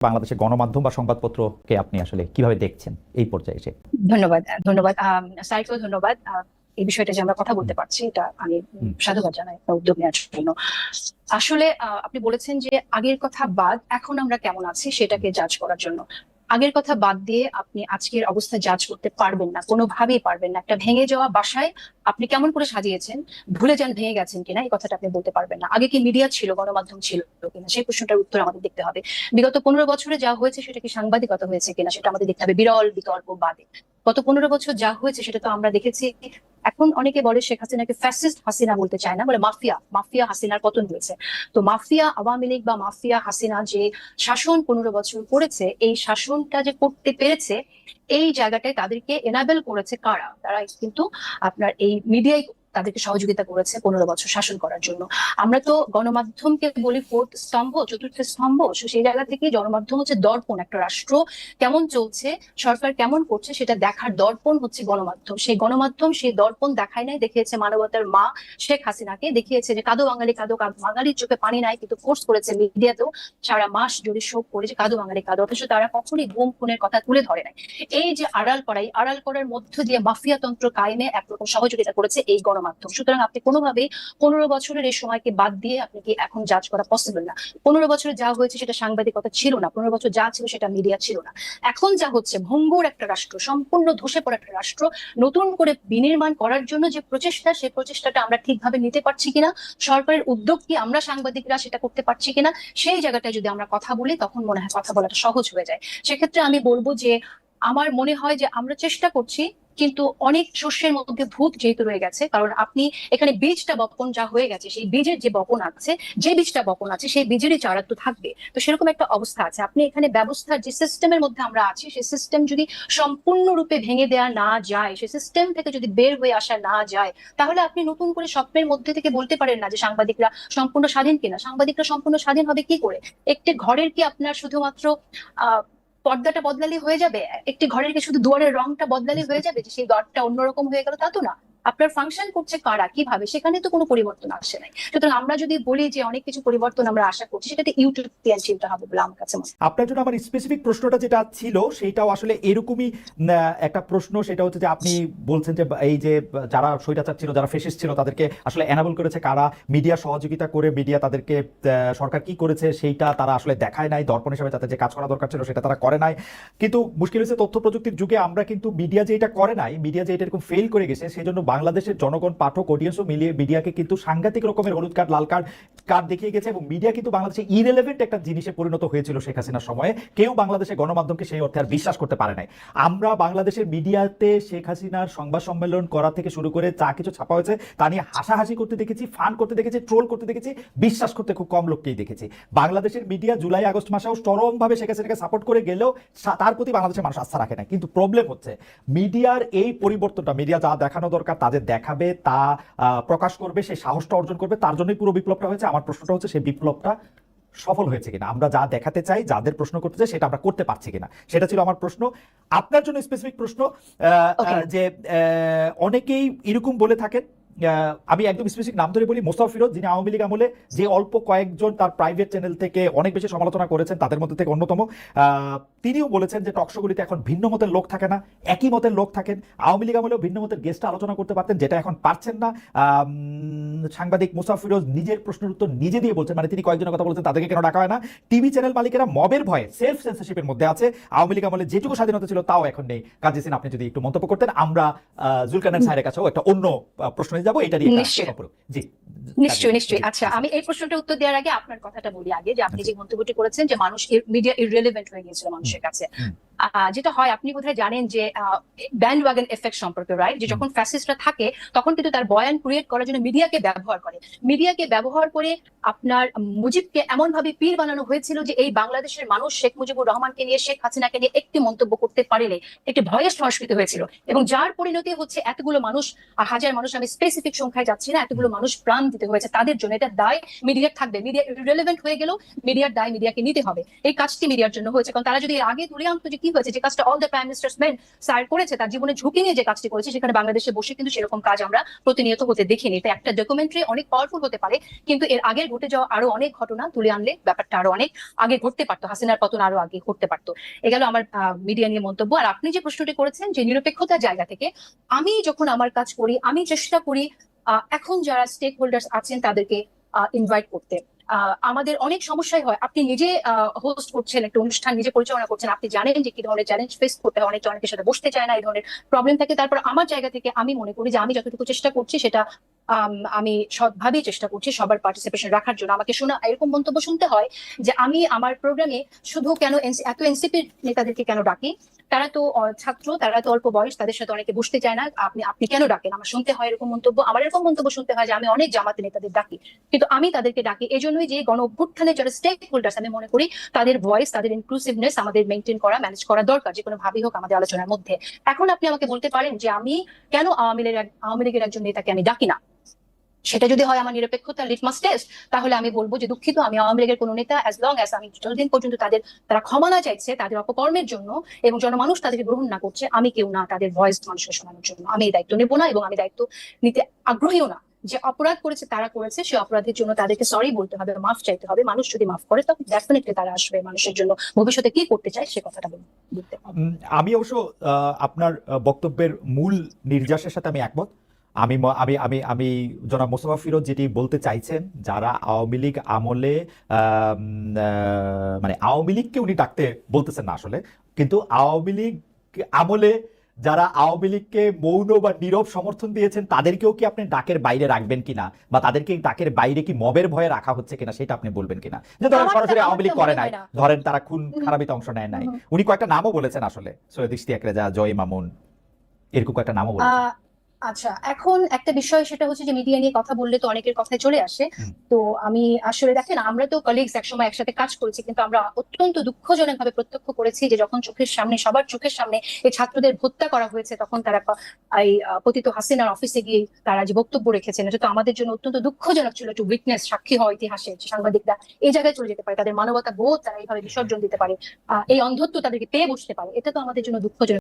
বাংলাদেশের গণমাধ্যম বা সংবাদপত্রকে আপনি আসলে কীভাবে দেখছেন এই পর্যায়ে এসে? ধন্যবাদ ধন্যবাদ। সাইকেল ধন্যবাদ। এই বিষয়টা যে আমরা কথা বলতে পারছি এটা আমি। সাধুবাদ জানাই উদ্যোগ নেওয়ার জন্য। আসলে আহ, আপনি বলেছেন যে আগের কথা বাদ এখন আমরা কেমন আছি সেটাকে জাজ করার জন্য। আগের কথা বাদ দিয়ে আপনি আজকের অবস্থা জাজ করতে পারবেন না, কোনোভাবেই পারবেন না। একটা ভেঙে যাওয়া বাসায় আপনি কেমন করে সাজিয়েছেন, ভুলে যান, ভেঙে গেছেন কিনা, এই কথাটা আপনি বলতে পারবেন না। আগে কি মিডিয়া ছিল, গণমাধ্যম ছিল কিনা, সেই প্রশ্নটার উত্তর আমাদের দেখতে হবে। বিগত পনেরো বছরে যা হয়েছে সেটা কি সাংবাদিকতা হয়েছে কিনা, সেটা আমাদের দেখতে হবে। বিরল বিকল্প বাদে। গত পনেরো বছর যা হয়েছে সেটা তো আমরা দেখেছি এখন অনেকে বলে শেখ হাসিনাকে ফ্যাসিস্ট হাসিনা বলতে চায় না, বলে মাফিয়া মাফিয়া হাসিনার পতন হয়েছে। তো মাফিয়া আওয়ামী লীগ বা মাফিয়া হাসিনা যে শাসন পনেরো বছর করেছে, এই শাসনটা যে করতে পেরেছে, এই জায়গাটায় তাদেরকে এনাবেল করেছে কারা? তারা কিন্তু আপনার এই মিডিয়ায় তাদেরকে সহযোগিতা করেছে পনেরো বছর শাসন করার জন্য। আমরা তো গণমাধ্যমকে বলি ফোর্থ স্তম্ভ, চতুর্থ স্তম্ভ সেই জায়গা থেকে গণমাধ্যম হচ্ছে দর্পণ একটা রাষ্ট্র। কেমন চলছে, সরকার কেমন করছে সেটা দেখার দর্পণ হচ্ছে গণমাধ্যম। সেই গণমাধ্যম সেই দর্পণ দেখায় নাই, দেখিয়েছে মানবতার মা শেখ হাসিনাকে, দেখিয়েছে যে কাদো বাঙালি, কাদো বাঙালির চোখে পানি নাই, কিন্তু ফোর্স করেছে মিডিয়াতেও সারা মাস জুড়ে শোক করেছে কাদো বাঙালি, কাদো, অথচ তারা কখনই গুম খুনের কথা তুলে ধরে নাই। এই যে আড়াল করাই, আড়াল করার মধ্য দিয়ে মাফিয়া তন্ত্র কায়েমে একরকম সহযোগিতা করেছে এই গণমাধ্যম সুতরাং আপনি কোনোভাবেই পনেরো বছরের এই সময়কে বাদ দিয়ে আপনি কি এখন জাজ করা পসিবল না? পনেরো বছরে যা হয়েছে সেটা সাংবাদিকতা ছিল না। পনেরো বছর যা ছিল সেটা মিডিয়া ছিল না। এখন যা হচ্ছে, ভঙ্গুর একটা রাষ্ট্র, সম্পূর্ণ ধসে পড়া একটা রাষ্ট্র, নতুন করে বিনির্মাণ করার জন্য যে প্রচেষ্টা, সেই প্রচেষ্টাটা আমরা ঠিকভাবে নিতে পারছি কিনা, সরকারের উদ্যোগ কি আমরা সাংবাদিকরা সেটা করতে পারছি কিনা, সেই জায়গাটায় যদি আমরা কথা বলি, তখন মনে হয় কথা বলাটা সহজ হয়ে যায়। সেক্ষেত্রে আমি বলব যে, আমার মনে হয় যে আমরা চেষ্টা করছি কিন্তু অনেক শস্যের মধ্যে ভূত যেহেতু রয়ে গেছে, কারণ আপনি এখানে বীজটা বপন যা হয়ে গেছে, সেই বীজের যে বপন আছে, যে বীজটা বপন আছে, সেই বীজেরই চারা তো থাকবে। তো সেরকম একটা অবস্থা আছে। আপনি এখানে ব্যবস্থার যে সিস্টেমের মধ্যে আমরা আছি, সেই সিস্টেম যদি সম্পূর্ণরূপে ভেঙে দেওয়া না যায়, সেই সিস্টেম থেকে যদি বের হয়ে আসা না যায়, তাহলে আপনি নতুন করে স্বপ্নের মধ্যে থেকে বলতে পারেন না যে সাংবাদিকরা সম্পূর্ণ স্বাধীন কিনা। সাংবাদিকরা সম্পূর্ণ স্বাধীন হবে কি করে? একটি ঘরের কি আপনার শুধুমাত্র, আহ পর্দাটা বদলালে হয়ে যাবে। একটি ঘরের শুধু দুয়ারের রংটা বদলালে হয়ে যাবে যে সেই দরটা অন্যরকম হয়ে গেল? তা তো না। আপনার ফাংশন করছে কারা কীভাবে সেখানে তো কোনো পরিবর্তন আসে নাই। সুতরাং আমরা যদি বলি যে অনেক কিছু পরিবর্তন আমরা আশা করছি, সেটাতে ইউটিউবিয়ান চিন্তা হবে বলে আমার কাছে মনে। আপনার জন্য আমার স্পেসিফিক প্রশ্নটা যেটা ছিল সেইটাও আসলে এরকমই একটা প্রশ্ন, সেটা হচ্ছে যে আপনি বলছেন যে এই যে যারা স্বৈরাচার ছিল, যারা ফেসিস ছিল, তাদেরকে আসলে এনাবল করেছে কারা? মিডিয়া সহযোগিতা করে মিডিয়া তাদেরকে সরকার কি করেছে, সেইটা তারা আসলে দেখায় নাই। দর্পণ হিসেবে তাদের যে কাজ করা দরকার ছিল, সেটা তারা করে নাই। কিন্তু মুশকিল হচ্ছে তথ্য প্রযুক্তির যুগে আমরা কিন্তু মিডিয়া যে এটা করে নাই মিডিয়া যে এটা এরকম ফেল করে গেছে সেই জন্য বাংলাদেশের জনগণ, পাঠক অডিয়েন্সও মিলিয়ে মিডিয়াকে কিন্তু সাংঘাতিক রকমের হলুদ কার্ড লাল কার্ড কার্ড দেখিয়ে গেছে এবং মিডিয়া কিন্তু বাংলাদেশে ইরেলেভেন্ট একটা জিনিসে পরিণত হয়েছিল শেখ হাসিনার সময়ে। কেউ বাংলাদেশের গণমাধ্যমকে সেই অর্থে আর বিশ্বাস করতে পারে নাই। আমরা বাংলাদেশের মিডিয়াতে শেখ হাসিনার সংবাদ সম্মেলন করা থেকে শুরু করে যা কিছু ছাপা হয়েছে তা নিয়ে হাসাহাসি করতে দেখেছি ফান করতে দেখেছি ট্রোল করতে দেখেছি, বিশ্বাস করতে খুব কম লোককেই দেখেছি। বাংলাদেশের মিডিয়া জুলাই আগস্ট মাসেও চরমভাবে শেখ হাসিনাকে সাপোর্ট করে গেলেও তার প্রতি বাংলাদেশের মানুষ আস্থা রাখে না কিন্তু প্রবলেম হচ্ছে মিডিয়ার এই পরিবর্তনটা মিডিয়া যা দেখানো দরকার তাদের দেখাবে তা প্রকাশ করবে সেই সাহসটা অর্জন করবে তার জন্যই পুরো বিপ্লবটা হয়েছে। আমার প্রশ্নটা হচ্ছে সেই বিপ্লবটা সফল হয়েছে কিনা? আমরা যা দেখাতে চাই যাদের প্রশ্ন করতে চাই সেটা আমরা করতে পারছি কিনা? সেটা ছিল আমার প্রশ্ন। আপনার জন্য স্পেসিফিক প্রশ্ন যে অনেকেই এরকম বলে থাকেন আমি একদম স্পেসিফিক নাম ধরে বলি মোস্তাফা ফিরোজ যিনি আওয়ামী লীগ আমলে যে অল্প কয়েকজন তার প্রাইভেট চ্যানেল থেকে অনেক বেশি সমালোচনা করেছেন তাদের মধ্যে থেকে অন্যতম। আহ, তিনিও বলেছেন যে টকশোগুলিতে এখন ভিন্ন মতের লোক থাকে না একই মতের লোক থাকেন। আওয়ামী লীগ আমলেও ভিন্ন মতের গেস্ট আলোচনা করতে পারতেন যেটা এখন পারছেন না। সাংবাদিক মুসাফ ফিরোজ নিজের প্রশ্নের উত্তর নিজে দিয়ে বলছেন মানে তিনি কয়েকজনের কথা বলছেন তাদেরকে কেন ডাকা হয় না? টিভি চ্যানেল মালিকেরা মবের ভয়ে সেলফ সেন্সরশিপের মধ্যে আছে। আওয়ামী লীগ আমলে যেটুকু স্বাধীনতা ছিল তাও এখন নেই। কাজী সিন আপনি যদি একটু মন্তব্য করতেন আমরা জুলকারনাইন স্যারের কাছেও একটা অন্য প্রশ্নে যাব এটা নিয়ে। জি। নিশ্চয়ই নিশ্চয়ই। আচ্ছা আমি এই প্রশ্নটা উত্তর দেওয়ার আগে আপনার কথাটা বলি আগে যে আপনি যে মন্তব্যটি করেছেন যে মানুষ মিডিয়া ইররেলেভেন্ট হয়ে গিয়েছিল মানুষের কাছে যেটা হয় আপনি বোধহয় জানেন যে ব্যান্ড ওয়াগন এফেক্ট সম্পর্কে রাইট যে যখন ফ্যাসিস্টরা থাকে তখন কিন্তু তার বয়ান ক্রিয়েট করার জন্য মিডিয়াকে ব্যবহার করে। মিডিয়াকে ব্যবহার করে আপনার মুজিবকে এমন ভাবে পীর বানানো হয়েছিল যে এই বাংলাদেশের মানুষ শেখ মুজিবুর রহমানকে নিয়ে শেখ হাসিনাকে নিয়ে একটি মন্তব্য করতে পারেনি। একটি ভয়েস সংস্কৃতি হয়েছিল। এবং যার পরিণতি হচ্ছে এতগুলো মানুষ হাজার মানুষ আমি স্পেসিফিক সংখ্যায় যাচ্ছি না এতগুলো মানুষ প্রাণ দিতে হয়েছে। তাদের জন্য এটা দায় মিডিয়ার থাকবে। মিডিয়া রিলেভেন্ট হয়ে গেলেও মিডিয়ার দায় মিডিয়াকে নিতে হবে। এই কাজটি মিডিয়ার জন্য হয়েছে। কারণ তারা যদি আগে তুলে আনতো যে কি হয়েছে, যে কাজটা all the prime ministers men sir করেছে, তার জীবনে ঝুঁকি নিয়ে যে কাজটি করেছে, সেখানে বাংলাদেশে বসে কিন্তু সেরকম কাজ আমরা প্রতিনিয়ত হতে দেখিনি। এটা একটা ডকুমেন্টারি অনেক পাওয়ারফুল হতে পারে, কিন্তু এর আগে ঘটে যাওয়া আরও অনেক ঘটনা তুলে আনলে ব্যাপারটা আরও অনেক আগে ঘটতে পারতো, হাসিনার পতন আরও আগে ঘটতে পারতো। এগুলো আমার মিডিয়া নিয়ে মন্তব্য। আর আপনি যে প্রশ্নটি করেছেন যে নিরপেক্ষতার জায়গা থেকে, আমি যখন আমার কাজ করি, আমি চেষ্টা করি এখন যারা স্টেক হোল্ডার্স আছেন তাদেরকে ইনভাইট করতে। আমাদের অনেক সমস্যাই হয়। আপনি নিজে হোস্ট করছেন, একটা অনুষ্ঠান নিজে পরিচালনা করছেন, আপনি জানেন যে কি ধরনের চ্যালেঞ্জ ফেস করতে হয়, অনেক, অনেকের সাথে বসতে চায় না এই ধরনের প্রবলেম থাকে। তারপর আমার জায়গা থেকে আমি মনে করি যে আমি যতটুকু চেষ্টা করছি সেটা আম, সৎভাবেই চেষ্টা করছি সবার পার্টিসিপেশন রাখার জন্য। আমাকে শোনা এরকম মন্তব্য শুনতে হয় যে আমি আমার প্রোগ্রামে শুধু কেন এত এনসিপি নেতাদেরকে কেন ডাকি? তারা তো ছাত্র তারা তো অল্প বয়স তাদের সাথে অনেকে বসতে চায় না আপনি আপনি কেন ডাকেন? আমার শুনতে হয় এরকম মন্তব্য। আমার এরকম মন্তব্য শুনতে হয় যে আমি অনেক জামাতে নেতাদের ডাকি। কিন্তু আমি তাদেরকে ডাকি এই জন্যই যে গণ অভ্যুত্থানের যারা স্টেক হোল্ডার্স আমি মনে করি তাদের ভয়েস তাদের ইনক্লুসিভনেস আমাদের মেনটেন করা ম্যানেজ করা দরকার যে কোনো ভাবেই হোক আমাদের আলোচনার মধ্যে। এখন আপনি আমাকে বলতে পারেন যে আমি কেন আওয়ামী লীগের আওয়ামী লীগের একজন নেতাকে আমি ডাকি না? সেটা যদি হয় আমার নিরপেক্ষতা লিটমাস টেস্ট তাহলে আমি বলব যে দুঃখিত, আমি আওয়ামী লীগের কোনো নেতা অ্যাজ লং অ্যাজ আমি যতদিন পর্যন্ত তাদের, তারা ক্ষমা না চাইছে তাদের অপকর্মের জন্য এবং জনমানুষ তাদেরকে গ্রহণ না করছে, আমি কেউ না তাদের ভয়েস মানুষকে শোনানোর জন্য। আমি এই দায়িত্ব নেব না এবং আমি দায়িত্ব নিতে আগ্রহীও না। যে অপরাধ করেছে তারা করেছে সেই অপরাধের জন্য তাদেরকে সরি বলতে হবে, মাফ চাইতে হবে। মানুষ যদি মাফ করে, তখন ডেফিনেটলি তারা আসবে মানুষের জন্য। ভবিষ্যতে কি করতে চায়, সে কথাটা বলতে আমি অবশ্য আপনার বক্তব্যের মূল নির্যাসের সাথে আমি একমত। আমি আমি আমি আমি জনাব মোস্তফা ফিরোজ যেটি বলতে চাইছেন যারা আওয়ামী লীগ আমলে মানে আওয়ামী লীগকে উনি ডাকতে বলতেছেন না আসলে কিন্তু আওয়ামী লীগ আমলে যারা আওয়ামী লীগকে মৌন বা নীরব সমর্থন দিয়েছেন তাদেরকেও কি আপনি ডাকের বাইরে রাখবেন কিনা? বা তাদেরকে ডাকের বাইরে কি মবের ভয়ে রাখা হচ্ছে কিনা সেটা আপনি বলবেন কিনা? যে ধরেন সরাসরি আওয়ামী লীগ করে নাই ধরেন তারা খুন। খারাপিতে অংশ নেয় নাই। উনি কয়েকটা নামও বলেছেন আসলে সৈয়দ ইশতিয়াক রেজা জয় মামুন এরকম কয়েকটা নামও বলেছেন। আচ্ছা এখন একটা বিষয় সেটা হচ্ছে যে মিডিয়া নিয়ে কথা বললে তো অনেকের কথায় চলে আসে। তো আমি আসলে দেখেন আমরা তো কলিগস একসময় একসাথে কাজ করেছি কিন্তু আমরা অত্যন্ত দুঃখজনক ভাবে প্রত্যক্ষ করেছি যে যখন চোখের সামনে সবার চোখের সামনে এই ছাত্রদের হত্যা করা হয়েছে তখন তারা এই পতিত হাসিনার অফিসে গিয়ে তারা যে বক্তব্য রেখেছেন এটা তো আমাদের জন্য অত্যন্ত দুঃখজনক ছিল একটু উইটনেস সাক্ষী হওয়া ইতিহাসে যে সাংবাদিকরা এই জায়গায় চলে যেতে পারে তাদের মানবতা বোধ তারা এইভাবে বিসর্জন দিতে পারে আহ, এই অন্ধত্ব তাদেরকে পেয়ে বসতে পারে এটা তো আমাদের জন্য দুঃখজনক।